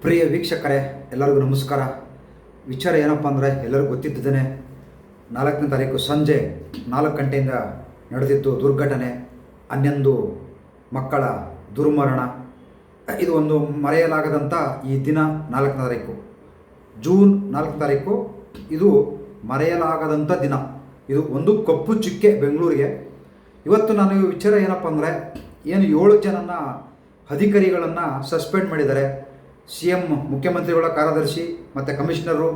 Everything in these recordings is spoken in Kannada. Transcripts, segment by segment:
ಪ್ರಿಯ ವೀಕ್ಷಕರೇ, ಎಲ್ಲರಿಗೂ ನಮಸ್ಕಾರ. ವಿಚಾರ ಏನಪ್ಪ ಅಂದರೆ, ಎಲ್ಲರಿಗೂ ಗೊತ್ತಿದ್ದೇನೆ ನಾಲ್ಕನೇ ತಾರೀಕು ಸಂಜೆ ನಾಲ್ಕು ಗಂಟೆಯಿಂದ ನಡೆದಿದ್ದು ದುರ್ಘಟನೆ, ಹನ್ನೊಂದು ಮಕ್ಕಳ ದುರ್ಮರಣ. ಇದು ಒಂದು ಮರೆಯಲಾಗದಂಥ ಈ ದಿನ ನಾಲ್ಕನೇ ತಾರೀಕು. ಜೂನ್ ನಾಲ್ಕನೇ ತಾರೀಕು, ಇದು ಮರೆಯಲಾಗದಂಥ ದಿನ. ಇದು ಒಂದು ಕಪ್ಪು ಚುಕ್ಕೆ ಬೆಂಗಳೂರಿಗೆ. ಇವತ್ತು ನಾನು ವಿಚಾರ ಏನಪ್ಪ ಅಂದರೆ, ಏನು ಏಳು ಜನನ ಅಧಿಕಾರಿಗಳನ್ನು ಸಸ್ಪೆಂಡ್ ಮಾಡಿದ್ದಾರೆ. ಸಿ ಎಂ ಮುಖ್ಯಮಂತ್ರಿಗಳ ಕಾರ್ಯದರ್ಶಿ, ಮತ್ತು ಕಮಿಷನರು.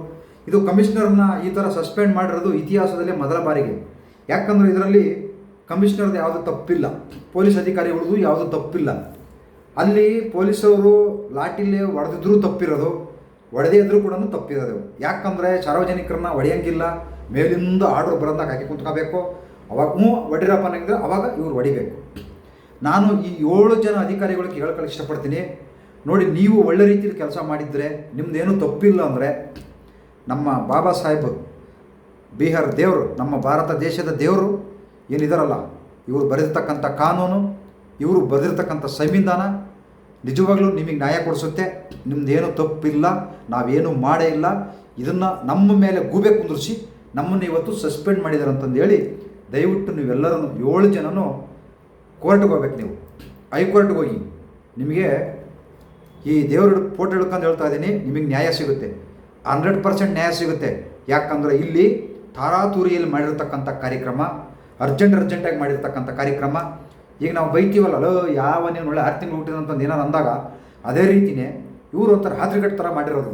ಇದು ಕಮಿಷನರ್ನ ಈ ಥರ ಸಸ್ಪೆಂಡ್ ಮಾಡಿರೋದು ಇತಿಹಾಸದಲ್ಲೇ ಮೊದಲ ಬಾರಿಗೆ. ಯಾಕಂದರೆ ಇದರಲ್ಲಿ ಕಮಿಷನರ್ದು ಯಾವುದೂ ತಪ್ಪಿಲ್ಲ. ಪೊಲೀಸ್ ಅಧಿಕಾರಿಗಳದ್ದು ಯಾವುದೂ ತಪ್ಪಿಲ್ಲ. ಅಲ್ಲಿ ಪೊಲೀಸರು ಲಾಟಿಲಿ ಹೊಡೆದಿದ್ರೂ ತಪ್ಪಿರೋದು, ಹೊಡೆದೇ ಇದ್ರೂ ಕೂಡ ತಪ್ಪಿರೋದು. ಯಾಕಂದರೆ ಸಾರ್ವಜನಿಕರನ್ನ ಹೊಡೆಯಂಗಿಲ್ಲ, ಮೇಲಿಂದ ಆರ್ಡ್ರ್ ಬರೋದಾಗ ಹಾಕಿ ಕುಂತ್ಕೋಬೇಕು. ಅವಾಗ ಹ್ಞೂ ಹೊಡಿರಪ್ಪ ಅವಾಗ ಇವ್ರು ಹೊಡಿಬೇಕು. ನಾನು ಈ ಏಳು ಜನ ಅಧಿಕಾರಿಗಳಿಗೆ ಹೇಳ್ಕೊಳ್ಳೋಕೆ ಇಷ್ಟಪಡ್ತೀನಿ. ನೋಡಿ, ನೀವು ಒಳ್ಳೆ ರೀತಿಯಲ್ಲಿ ಕೆಲಸ ಮಾಡಿದರೆ ನಿಮ್ಮದೇನು ತಪ್ಪಿಲ್ಲ ಅಂದರೆ, ನಮ್ಮ ಬಾಬಾ ಸಾಹೇಬ್, ಬಿಹಾರ್ ದೇವರು, ನಮ್ಮ ಭಾರತ ದೇಶದ ದೇವರು ಏನಿದಾರಲ್ಲ, ಇವರು ಬರೆದಿರ್ತಕ್ಕಂಥ ಕಾನೂನು, ಇವರು ಬರೆದಿರ್ತಕ್ಕಂಥ ಸಂವಿಧಾನ, ನಿಜವಾಗ್ಲೂ ನಿಮಗೆ ನ್ಯಾಯ ಕೊಡಿಸುತ್ತೆ ನಿಮ್ಮದೇನು ತಪ್ಪಿಲ್ಲ, ನಾವೇನು ಮಾಡೇ ಇಲ್ಲ, ಇದನ್ನು ನಮ್ಮ ಮೇಲೆ ಗೂಬೆ ಕುಂದಿರಿಸಿ, ನಮ್ಮನ್ನು ಇವತ್ತು ಸಸ್ಪೆಂಡ್ ಮಾಡಿದ್ದಾರೆ ಅಂತಂದು ಹೇಳಿ, ದಯವಿಟ್ಟು ನೀವೆಲ್ಲರೂ ಏಳು ಜನನು ಕೋರ್ಟ್ಗೆ ಹೋಗ್ಬೇಕು ನೀವು. ಹೈಕೋರ್ಟ್ಗೆ ಹೋಗಿ, ನಿಮಗೆ ಈ ದೇವ್ರ ಫೋಟೋ ಹಿಡ್ಕೊಂಡು ಹೇಳ್ತಾ ಇದ್ದೀನಿ, ನಿಮಗೆ ನ್ಯಾಯ ಸಿಗುತ್ತೆ. ಹಂಡ್ರೆಡ್ ಪರ್ಸೆಂಟ್ ನ್ಯಾಯ ಸಿಗುತ್ತೆ. ಯಾಕಂದರೆ ಇಲ್ಲಿ ತಾರಾತೂರಿಯಲ್ಲಿ ಮಾಡಿರ್ತಕ್ಕಂಥ ಕಾರ್ಯಕ್ರಮ, ಅರ್ಜೆಂಟ್ ಅರ್ಜೆಂಟಾಗಿ ಮಾಡಿರ್ತಕ್ಕಂಥ ಕಾರ್ಯಕ್ರಮ. ಈಗ ನಾವು ಬೈತೀವಲ್ಲ ಅಲೋ ಯಾವ ನೀವು ಒಳ್ಳೆ ಆರು ತಿಂಗಳು ಹುಟ್ಟಿದಂತಂದು ಏನಾರು ಅಂದಾಗ, ಅದೇ ರೀತಿಯೇ ಇವರು ಒಂಥರ ಹಾತ್ರಿಗಟ್ಟು ಥರ ಮಾಡಿರೋದು.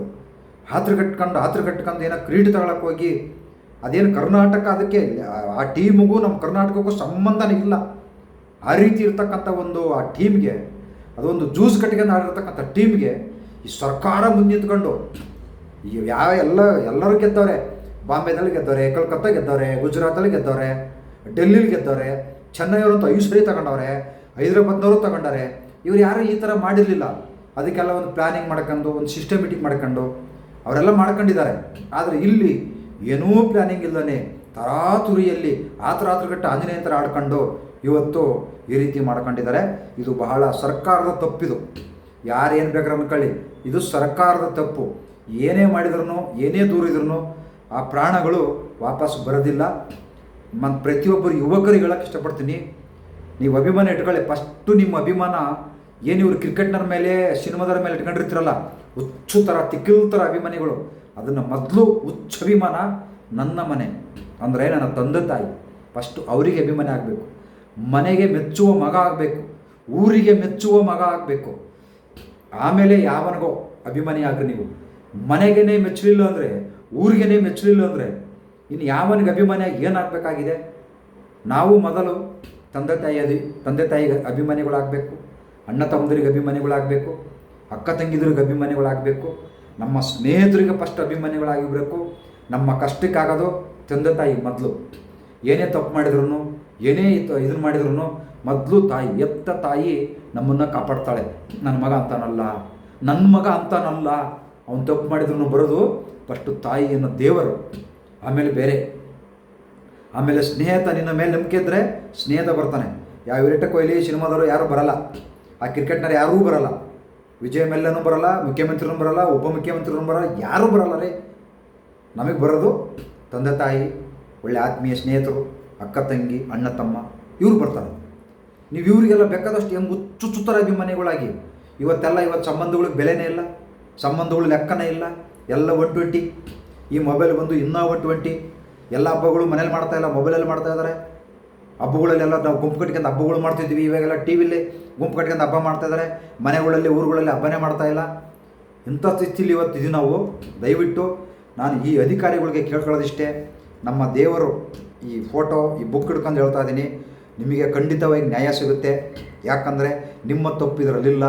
ಹಾತ್ರಿ ಕಟ್ಕೊಂಡು ಹಾತ್ರಿ ಕಟ್ಕೊಂಡು ಏನೋ ಕ್ರೀಡೆ ತಗೊಳಕ್ಕೆ ಹೋಗಿ, ಅದೇನು ಕರ್ನಾಟಕ ಅದಕ್ಕೆ ಆ ಟೀಮಿಗೂ ನಮ್ಮ ಕರ್ನಾಟಕಕ್ಕೂ ಸಂಬಂಧನೇ ಇಲ್ಲ. ಆ ರೀತಿ ಇರ್ತಕ್ಕಂಥ ಒಂದು ಆ ಟೀಮ್ಗೆ ಅದೊಂದು ಜ್ಯೂಸ್ ಕಟ್ಟಿಗೆ ಆಡಿರ್ತಕ್ಕಂಥ ಟೀಮ್ಗೆ ಈ ಸರ್ಕಾರ ಮುಂದೆ ನಿಂತ್ಕೊಂಡು ಯಾವ ಎಲ್ಲ, ಎಲ್ಲರೂ ಗೆದ್ದವ್ರೆ ಬಾಂಬೆದಲ್ಲಿ ಗೆದ್ದವ್ರೆ ಕಲ್ಕತ್ತಾ ಗೆದ್ದವ್ರೆ, ಗುಜರಾತಲ್ಲಿ ಗೆದ್ದವ್ರೆ, ಡೆಲ್ಲಿಲಿ ಗೆದ್ದವ್ರೆ ಚೆನ್ನೈಯವರಂತೂ ಐದು ಸರಿ ತಗೊಂಡವ್ರೆ, ಹೈದ್ರಾಬಾದ್ನವರು ತಗೊಂಡಾರೆ, ಇವ್ರು ಯಾರು ಈ ಥರ ಮಾಡಿರಲಿಲ್ಲ. ಅದಕ್ಕೆಲ್ಲ ಒಂದು ಪ್ಲ್ಯಾನಿಂಗ್ ಮಾಡ್ಕೊಂಡು, ಒಂದು ಸಿಸ್ಟಮೆಟಿಕ್ ಮಾಡ್ಕೊಂಡು, ಅವರೆಲ್ಲ ಮಾಡ್ಕೊಂಡಿದ್ದಾರೆ. ಆದರೆ ಇಲ್ಲಿ ಏನೂ ಪ್ಲಾನಿಂಗ್ ಇಲ್ಲದೇ ತರಾತುರಿಯಲ್ಲಿ ಆತರ ಆತರಗಟ್ಟ ಆಂಜನೇಯ ಥರ ಆಡ್ಕೊಂಡು ಇವತ್ತು ಈ ರೀತಿ ಮಾಡ್ಕೊಂಡಿದ್ದಾರೆ. ಇದು ಬಹಳ ಸರ್ಕಾರದ ತಪ್ಪಿದು. ಯಾರೇನು ಬೇಕಾದ್ರೆ ಅಂದ್ಕೊಳ್ಳಿ ಇದು ಸರ್ಕಾರದ ತಪ್ಪು. ಏನೇ ಮಾಡಿದ್ರು ಏನೇ ದೂರಿದ್ರು ಆ ಪ್ರಾಣಗಳು ವಾಪಸ್ ಬರೋದಿಲ್ಲ. ಮತ್ತು ಪ್ರತಿಯೊಬ್ಬರು ಯುವಕರಿಗೆ ಹೇಳಕ್ಕೆ ಇಷ್ಟಪಡ್ತೀನಿ. ನೀವು ಅಭಿಮಾನ ಇಟ್ಕೊಳ್ಳಿ. ಫಸ್ಟು ನಿಮ್ಮ ಅಭಿಮಾನ ಏನು ಇವರು ಕ್ರಿಕೆಟ್ನರ ಮೇಲೆ ಸಿನಿಮಾದರ ಮೇಲೆ ಇಟ್ಕೊಂಡಿರ್ತೀರಲ್ಲ ಹುಚ್ಚು ಥರ ತಿಕ್ಕಿಲ್ ಥರ ಅಭಿಮಾನಿಗಳು, ಅದನ್ನು ಮೊದಲು ಹುಚ್ಚು ಅಭಿಮಾನ ನನ್ನ ಮನೆ. ಅಂದರೆ ನನ್ನ ತಂದೆ ತಾಯಿ. ಫಸ್ಟು ಅವರಿಗೆ ಅಭಿಮಾನಿ ಆಗಬೇಕು. ಮನೆಗೆ ಮೆಚ್ಚುವ ಮಗ ಆಗಬೇಕು, ಊರಿಗೆ ಮೆಚ್ಚುವ ಮಗ ಆಗಬೇಕು. ಆಮೇಲೆ ಯಾವನಿಗೋ ಅಭಿಮಾನಿ ಆಗ್ರಿ ನೀವು. ಮನೆಗೇನೆ ಮೆಚ್ಚಲಿಲ್ಲ ಅಂದರೆ, ಊರಿಗೇನೆ ಮೆಚ್ಚಲಿಲ್ಲ ಅಂದರೆ, ಇನ್ನು ಯಾವನಿಗೆ ಅಭಿಮಾನಿಯಾಗಿ ಏನಾಗಬೇಕಾಗಿದೆ ನಾವು ಮೊದಲು ತಂದೆ ತಾಯಿ ತಂದೆ ತಾಯಿಗೆ ಅಭಿಮಾನಿಗಳಾಗಬೇಕು, ಅಣ್ಣ ತಮ್ಮಂದರಿಗೆ ಅಭಿಮಾನಿಗಳಾಗಬೇಕು, ಅಕ್ಕ ತಂಗಿದ್ರಿಗೆ ಅಭಿಮಾನಿಗಳಾಗಬೇಕು, ನಮ್ಮ ಸ್ನೇಹಿತರಿಗೆ ಫಸ್ಟ್ ಅಭಿಮಾನಿಗಳಾಗಿರಬೇಕು, ನಮ್ಮ ಕಷ್ಟಕ್ಕಾಗೋದು ತಂದೆ ತಾಯಿ ಮೊದಲು. ಏನೇ ತಪ್ಪು ಮಾಡಿದ್ರು ಏನೇ ಇದನ್ನು ಮಾಡಿದ್ರು ಮೊದಲು ತಾಯಿ, ಎತ್ತ ತಾಯಿ ನಮ್ಮನ್ನು ಕಾಪಾಡ್ತಾಳೆ. ನನ್ನ ಮಗ ಅಂತಾನಲ್ಲ ನನ್ನ ಮಗ ಅಂತಾನಲ್ಲ. ಅವನು ತಪ್ಪು ಮಾಡಿದ್ರು ಬರೋದು ಫಸ್ಟು ತಾಯಿ ಅನ್ನೋ ದೇವರು. ಆಮೇಲೆ ಬೇರೆ. ಆಮೇಲೆ ಸ್ನೇಹಿತ ನಿನ್ನ ಮೇಲೆ ನಂಬಿಕೆ ಇದ್ದರೆ ಸ್ನೇಹಿತ ಬರ್ತಾನೆ. ಯಾವ ವಿರಾಟ್ ಕೊಹ್ಲಿ ಸಿನಿಮಾದವರು ಯಾರೂ ಬರಲ್ಲ. ಆ ಕ್ರಿಕೆಟ್ನವ್ರು ಯಾರೂ ಬರಲ್ಲ. ವಿಜಯ್ ಮೆಲ್ಲನೂ ಬರಲ್ಲ, ಮುಖ್ಯಮಂತ್ರಿನೂ ಬರಲ್ಲ, ಉಪಮುಖ್ಯಮಂತ್ರಿನೂ ಬರಲ್ಲ, ಯಾರೂ ಬರಲ್ಲ ರೀ. ನಮಗೆ ಬರೋದು ತಂದೆ ತಾಯಿ, ಒಳ್ಳೆ ಆತ್ಮೀಯ ಸ್ನೇಹಿತರು. ಅಕ್ಕ ತಂಗಿ, ಅಣ್ಣ ತಮ್ಮ, ಇವರು ಬರ್ತಾರೆ. ನೀವು ಇವರಿಗೆಲ್ಲ ಬೇಕಾದಷ್ಟು ಹೆಂಗೆ ಹುಚ್ಚುಚ್ಚುತ್ತರ ಅಭಿಮಾನಿಗಳಾಗಿ ಇವತ್ತೆಲ್ಲ ಇವತ್ತು ಸಂಬಂಧಗಳಿಗೆ ಬೆಲೆನೇ ಇಲ್ಲ, ಸಂಬಂಧಗಳು ಲೆಕ್ಕನೇ ಇಲ್ಲ, ಎಲ್ಲ ಒನ್ ಟ್ವೆಂಟಿ. ಈ ಮೊಬೈಲ್ ಬಂದು ಇನ್ನೂ ಒನ್ ಟ್ವೆಂಟಿ. ಎಲ್ಲ ಹಬ್ಬಗಳು ಮನೇಲಿ ಮಾಡ್ತಾ ಇಲ್ಲ ಮೊಬೈಲಲ್ಲಿ ಮಾಡ್ತಾ ಇದ್ದಾರೆ. ಹಬ್ಬಗಳಲ್ಲೆಲ್ಲ ನಾವು ಗುಂಪು ಕಟ್ಕೊಂಡು ಹಬ್ಬಗಳು ಮಾಡ್ತಿದ್ವಿ, ಇವಾಗೆಲ್ಲ ಟಿ ವಿಲಿ ಗುಂಪು ಕಟ್ಕೊಂಡು ಹಬ್ಬ ಮಾಡ್ತಾ ಇದ್ದಾರೆ. ಮನೆಗಳಲ್ಲಿ, ಊರುಗಳಲ್ಲಿ ಹಬ್ಬನೇ ಮಾಡ್ತಾ ಇಲ್ಲ. ಇಂಥ ಇವತ್ತು ಇದೀವಿ ನಾವು. ದಯವಿಟ್ಟು ನಾನು ಈ ಅಧಿಕಾರಿಗಳಿಗೆ ಕೇಳ್ಕೊಳ್ಳೋದಿಷ್ಟೇ. ನಮ್ಮ ದೇವರು ಈ ಫೋಟೋ ಈ ಬುಕ್ ಹಿಡ್ಕೊಂಡು ಹೇಳ್ತಾ ಇದ್ದೀನಿ ನಿಮಗೆ ಖಂಡಿತವಾಗಿ ನ್ಯಾಯ ಸಿಗುತ್ತೆ. ಯಾಕಂದರೆ ನಿಮ್ಮ ತಪ್ಪು ಇದರಲ್ಲಿಲ್ಲ.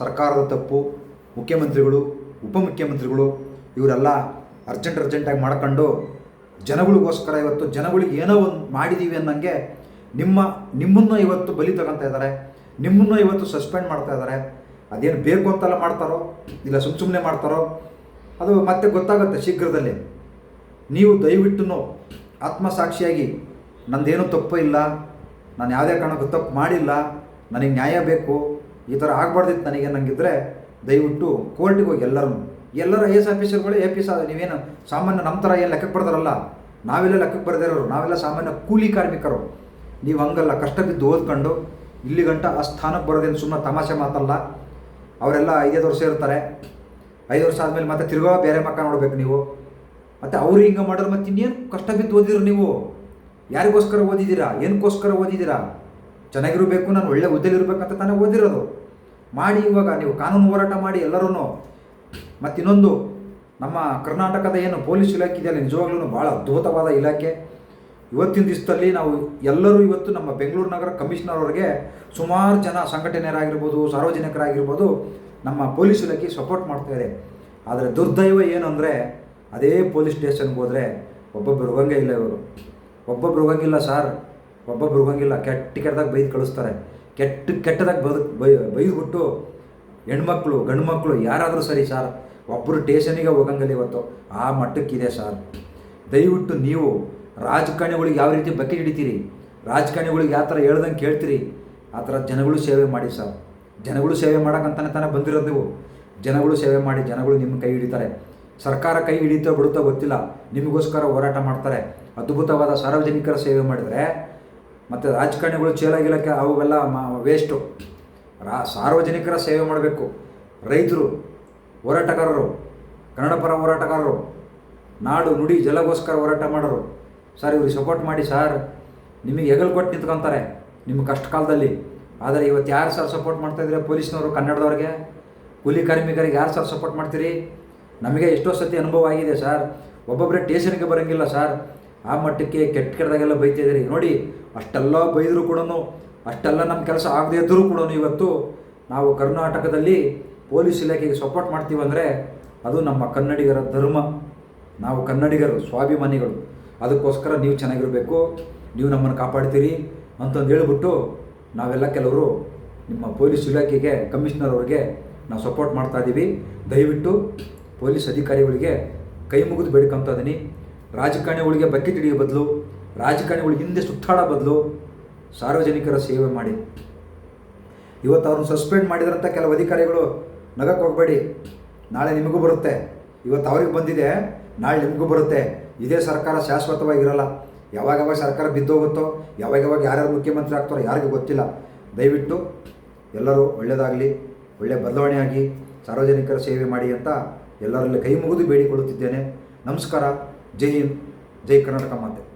ಸರ್ಕಾರದ ತಪ್ಪು, ಮುಖ್ಯಮಂತ್ರಿಗಳು, ಉಪಮುಖ್ಯಮಂತ್ರಿಗಳು, ಇವರೆಲ್ಲ ಅರ್ಜೆಂಟ್ ಅರ್ಜೆಂಟಾಗಿ ಮಾಡ್ಕೊಂಡು ಜನಗಳಿಗೋಸ್ಕರ ಇವತ್ತು ಜನಗಳಿಗೆ ಏನೋ ಒಂದು ಮಾಡಿದ್ದೀವಿ ಅನ್ನೋಂಗೆ ನಿಮ್ಮ, ನಿಮ್ಮನ್ನು ಇವತ್ತು ಬಲಿ ತಗೊತಾ ಇದ್ದಾರೆ. ನಿಮ್ಮನ್ನು ಇವತ್ತು ಸಸ್ಪೆಂಡ್ ಮಾಡ್ತಾ ಇದ್ದಾರೆ. ಅದೇನು ಬೇಕು ಅಂತೆಲ್ಲ ಮಾಡ್ತಾರೋ, ಇಲ್ಲ ಸುಮ್ಮ ಸುಮ್ಮನೆ ಮಾಡ್ತಾರೋ, ಅದು ಮತ್ತೆ ಗೊತ್ತಾಗುತ್ತೆ ಶೀಘ್ರದಲ್ಲಿ. ನೀವು ದಯವಿಟ್ಟು ಆತ್ಮಸಾಕ್ಷಿಯಾಗಿ, ನಂದೇನು ತಪ್ಪು ಇಲ್ಲ, ನಾನು ಯಾವುದೇ ಕಾರಣಕ್ಕೂ ತಪ್ಪು ಮಾಡಿಲ್ಲ, ನನಗೆ ನ್ಯಾಯ ಬೇಕು, ಈ ಥರ ಆಗಬಾರ್ದಿತ್ತು ನನಗೆ ನನಗಿದ್ರೆ ದಯವಿಟ್ಟು ಕೋರ್ಟಿಗೆ ಹೋಗಿ ಎಲ್ಲರೂ ಎಲ್ಲರ ಐ ಎಸ್ ಆಫೀಸರ್ಗಳು ಎ ಪಿ ಸಾ ನೀವೇನು ಸಾಮಾನ್ಯ ನಮ್ಮ ಥರ ಏನು ಲೆಕ್ಕಕ್ಕೆ ಬರ್ದಾರಲ್ಲ? ನಾವೆಲ್ಲ ಲೆಕ್ಕಕ್ಕೆ ಬರ್ದಿರೋರು ನಾವೆಲ್ಲ ಸಾಮಾನ್ಯ ಕೂಲಿ ಕಾರ್ಮಿಕರು. ನೀವು ಹಂಗಲ್ಲ, ಕಷ್ಟ ಬಿದ್ದು ಓದ್ಕೊಂಡು, ಇಲ್ಲಿ ಗಂಟ ಆ ಸ್ಥಾನಕ್ಕೆ ಬರೋದೇನು ಸುಮ್ಮನೆ ತಮಾಷೆ ಮಾತಲ್ಲ. ಅವರೆಲ್ಲ ಐದೈದು ವರ್ಷ ಇರ್ತಾರೆ. ಐದು ವರ್ಷ ಆದಮೇಲೆ ಮತ್ತೆ ತಿರ್ಗಾ ಬೇರೆ ಮಕ್ಕ ನೋಡಬೇಕು ನೀವು. ಮತ್ತು ಅವರು ಹಿಂಗೆ ಮಾಡಿದ್ರೆ ಮತ್ತೆ ಇನ್ನೇನು ಕಷ್ಟ ಬಿದ್ದು ಓದಿದ್ರು ನೀವು? ಯಾರಿಗೋಸ್ಕರ ಓದಿದ್ದೀರಾ? ಏನಕ್ಕೋಸ್ಕರ ಓದಿದ್ದೀರಾ? ಚೆನ್ನಾಗಿರಬೇಕು, ನಾನು ಒಳ್ಳೆ ಹುದ್ದೆಲಿರ್ಬೇಕಂತ ತಾನೇ ಓದಿರೋದು. ಮಾಡಿ ಇವಾಗ ನೀವು ಕಾನೂನು ಹೋರಾಟ ಮಾಡಿ ಎಲ್ಲರೂ ಮತ್ತು ಇನ್ನೊಂದು, ನಮ್ಮ ಕರ್ನಾಟಕದ ಏನು ಪೊಲೀಸ್ ಇಲಾಖೆ ಇದೆಯಲ್ಲ ನಿಜವಾಗ್ಲೂ ಭಾಳ ಅದ್ಭುತವಾದ ಇಲಾಖೆ. ಇವತ್ತಿನ ದಿವಸದಲ್ಲಿ ನಾವು ಎಲ್ಲರೂ ಇವತ್ತು ನಮ್ಮ ಬೆಂಗಳೂರು ನಗರ ಕಮಿಷನರ್ ಅವರಿಗೆ ಸುಮಾರು ಜನ ಸಂಘಟನೆಯರಾಗಿರ್ಬೋದು, ಸಾರ್ವಜನಿಕರಾಗಿರ್ಬೋದು ನಮ್ಮ ಪೊಲೀಸ್ ಇಲಾಖೆ ಸಪೋರ್ಟ್ ಮಾಡ್ತಾ ಆದರೆ ದುರ್ದೈವ ಏನು ಅಂದರೆ ಅದೇ ಪೊಲೀಸ್ ಸ್ಟೇಷನ್ಗೆ ಹೋದರೆ ಒಬ್ಬೊಬ್ಬರು ಹೋಗಂಗೆ ಇಲ್ಲ ಇವರು. ಒಬ್ಬೊಬ್ರು ಹೋಗಂಗಿಲ್ಲ ಸಾರ್ ಒಬ್ಬೊಬ್ರು ಹೋಗಂಗಿಲ್ಲ ಕೆಟ್ಟ ಕೆಟ್ಟದಾಗ ಬೈದು ಕಳಿಸ್ತಾರೆ. ಕೆಟ್ಟ, ಕೆಟ್ಟದಾಗ ಬದು, ಬೈ, ಬೈದ್ಬಿಟ್ಟು ಹೆಣ್ಮಕ್ಳು ಗಂಡು ಮಕ್ಕಳು ಯಾರಾದರೂ ಸರಿ ಸಾರ್ ಒಬ್ಬರು ಟೇಷನಿಗೆ ಹೋಗಂಗಿಲ್ಲ ಇವತ್ತು. ಆ ಮಟ್ಟಕ್ಕಿದೆ ಸಾರ್ ದಯವಿಟ್ಟು ನೀವು ರಾಜಕಾರಣಿಗಳಿಗೆ ಯಾವ ರೀತಿ ಬಕೆಟ್ ಹಿಡಿತೀರಿ? ರಾಜಕಾರಣಿಗಳಿಗೆ ಯಾವ ಥರ ಹೇಳ್ದಂಗೆ ಕೇಳ್ತೀರಿ? ಆ ಥರ ಜನಗಳು ಸೇವೆ ಮಾಡಿ ಸರ್ ಜನಗಳು ಸೇವೆ ಮಾಡೋಕ್ಕಂತಾನೆ ತಾನೇ ಬಂದಿರೋದು ನೀವು. ಜನಗಳು ಸೇವೆ ಮಾಡಿ ಜನಗಳು ನಿಮ್ಮ ಕೈ ಹಿಡಿತಾರೆ. ಸರ್ಕಾರ ಕೈ ಹಿಡಿತೋ ಬಿಡುತ್ತೋ ಗೊತ್ತಿಲ್ಲ. ನಿಮಗೋಸ್ಕರ ಹೋರಾಟ ಮಾಡ್ತಾರೆ. ಅದ್ಭುತವಾದ ಸಾರ್ವಜನಿಕರ ಸೇವೆ ಮಾಡಿದರೆ ಮತ್ತು ರಾಜಕಾರಣಿಗಳು ಚೇಲಾಗಿಲಕ್ಕೆ ಅವೆಲ್ಲ ಮಾ ವೇಸ್ಟು ರಾ, ಸಾರ್ವಜನಿಕರ ಸೇವೆ ಮಾಡಬೇಕು. ರೈತರು, ಹೋರಾಟಗಾರರು ಕನ್ನಡ ಪರ ಹೋರಾಟಗಾರರು, ನಾಡು ನುಡಿ ಜಲಗೋಸ್ಕರ ಹೋರಾಟ ಮಾಡೋರು. ಸರ್, ಇವ್ರಿಗೆ ಸಪೋರ್ಟ್ ಮಾಡಿ ಸರ್. ನಿಮಗೆ ಹೆಗಲು ಕೊಟ್ಟು ನಿಂತ್ಕೊತಾರೆ. ನಿಮ್ಮ ಕಷ್ಟ ಕಾಲದಲ್ಲಿ ಆದರೆ ಇವತ್ತು ಯಾರು ಸರ್ ಸಪೋರ್ಟ್ ಮಾಡ್ತಾಯಿದ್ರೆ ಪೊಲೀಸ್ನವರು, ಕನ್ನಡದವ್ರಿಗೆ. ಕೂಲಿ ಕಾರ್ಮಿಕರಿಗೆ ಯಾರು ಸರ್ ಸಪೋರ್ಟ್ ಮಾಡ್ತೀರಿ? ನಮಗೆ ಎಷ್ಟೋ ಸತಿ ಅನುಭವ ಆಗಿದೆ ಸರ್. ಒಬ್ಬೊಬ್ಬರೇ ಟೇಷನ್ಗೆ ಬರೋಂಗಿಲ್ಲ ಸರ್. ಆ ಮಟ್ಟಕ್ಕೆ ಕೆಟ್ಟ ಕೆಟ್ಟದಾಗೆಲ್ಲ ಬೈತಿದ್ದೀರಿ. ನೋಡಿ, ಅಷ್ಟೆಲ್ಲ ಬೈದರೂ ಕೂಡ ಅಷ್ಟೆಲ್ಲ ನಮ್ಮ ಕೆಲಸ ಆಗದೇ ಇದ್ದರೂ ಕೂಡ ಇವತ್ತು ನಾವು ಕರ್ನಾಟಕದಲ್ಲಿ ಪೊಲೀಸ್ ಇಲಾಖೆಗೆ ಸಪೋರ್ಟ್ ಮಾಡ್ತೀವಿ ಅಂದರೆ ಅದು ನಮ್ಮ ಕನ್ನಡಿಗರ ಧರ್ಮ. ನಾವು ಕನ್ನಡಿಗರು, ಸ್ವಾಭಿಮಾನಿಗಳು. ಅದಕ್ಕೋಸ್ಕರ ನೀವು ಚೆನ್ನಾಗಿರಬೇಕು, ನೀವು ನಮ್ಮನ್ನು ಕಾಪಾಡ್ತೀರಿ ಅಂತಂದು ಹೇಳ್ಬಿಟ್ಟು ನಾವೆಲ್ಲ ಕೆಲವರು ನಿಮ್ಮ ಪೊಲೀಸ್ ಇಲಾಖೆಗೆ, ಕಮಿಷನರ್ ಅವ್ರಿಗೆ ನಾವು ಸಪೋರ್ಟ್ ಮಾಡ್ತಾ ಇದ್ದೀವಿ ದಯವಿಟ್ಟು ಪೊಲೀಸ್ ಅಧಿಕಾರಿಗಳಿಗೆ ಕೈ ಮುಗಿದು ಬೇಡ್ಕೊಂತ ಇದ್ದೀನಿ. ರಾಜಕಾರಣಿಗಳಿಗೆ ಬಕೆಟ್ ತಿಳಿಯೋ ಬದಲು ರಾಜಕಾರಣಿಗಳಿಗೆ ಹಿಂದೆ ಸುತ್ತಾಡೋ ಬದಲು ಸಾರ್ವಜನಿಕರ ಸೇವೆ ಮಾಡಿ. ಇವತ್ತು ಅವ್ರನ್ನ ಸಸ್ಪೆಂಡ್ ಮಾಡಿದ್ರಂತ ಕೆಲವು ಅಧಿಕಾರಿಗಳು ನಗಕ್ಕೆ ಹೋಗಬೇಡಿ. ನಾಳೆ ನಿಮಗೂ ಬರುತ್ತೆ. ಇವತ್ತು ಅವ್ರಿಗೆ ಬಂದಿದೆ, ನಾಳೆ ನಿಮಗೂ ಬರುತ್ತೆ. ಇದೇ ಸರ್ಕಾರ ಶಾಶ್ವತವಾಗಿರಲ್ಲ ಯಾವಾಗ ಯಾವಾಗ ಸರ್ಕಾರ ಬಿದ್ದೋಗುತ್ತೋ ಯಾವಾಗ ಯಾವಾಗ ಯಾರ್ಯಾರು ಮುಖ್ಯಮಂತ್ರಿ ಆಗ್ತಾರೋ ಯಾರಿಗೂ ಗೊತ್ತಿಲ್ಲ. ದಯವಿಟ್ಟು ಎಲ್ಲರೂ ಒಳ್ಳೆಯದಾಗಲಿ ಒಳ್ಳೆಯ ಬದಲಾವಣೆಯಾಗಿ ಸಾರ್ವಜನಿಕರ ಸೇವೆ ಮಾಡಿ ಅಂತ ಎಲ್ಲರಲ್ಲಿ ಕೈ ಮುಗಿದು ಬೇಡಿಕೊಳ್ಳುತ್ತಿದ್ದೇನೆ ನಮಸ್ಕಾರ. ಜೈ ಹಿಂದ್. ಜೈ ಕರ್ನಾಟಕ ಮಾತೆ.